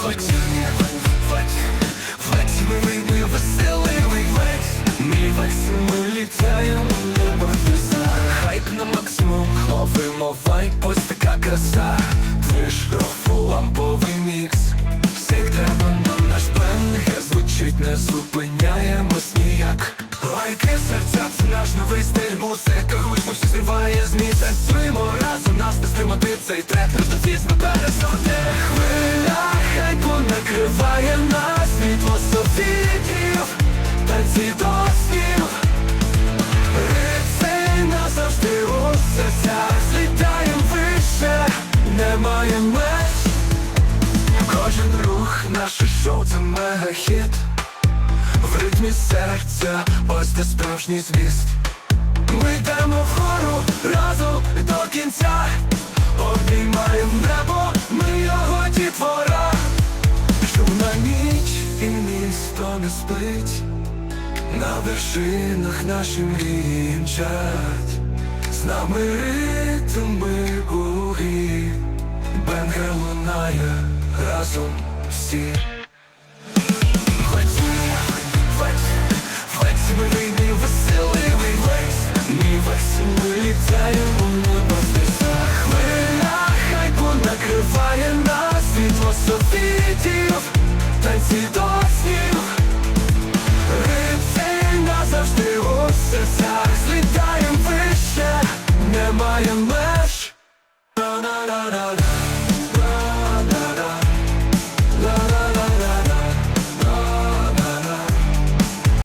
Фать, фать, ми, ми, ми веселий векс Мій літаємо небо небеса Хайп на максимум, ловимо вайп, ось така краса Движ, ламповий мікс. Всіх треба наш бенгер звучить, не зупиняємось ніяк Лайки серця, це наш новий стиль Музика, гучно всі зриває з Танцюємо разом, нас не стримати цей трек Рождоцізм пересуде Хвиля хайпу накриває нас Світло софітів, танці до снів Рицей назавжди у серцях Злітаєм вище, немає меж. Кожен рух, наше шоу це мегахіт. В ритмі серця, ось де справжній зміст Ми йдемо вгору разом до кінця не спить. На вершинах наші мрії мчать З нами ритми у грі Бенгер лунає разом всі Fly away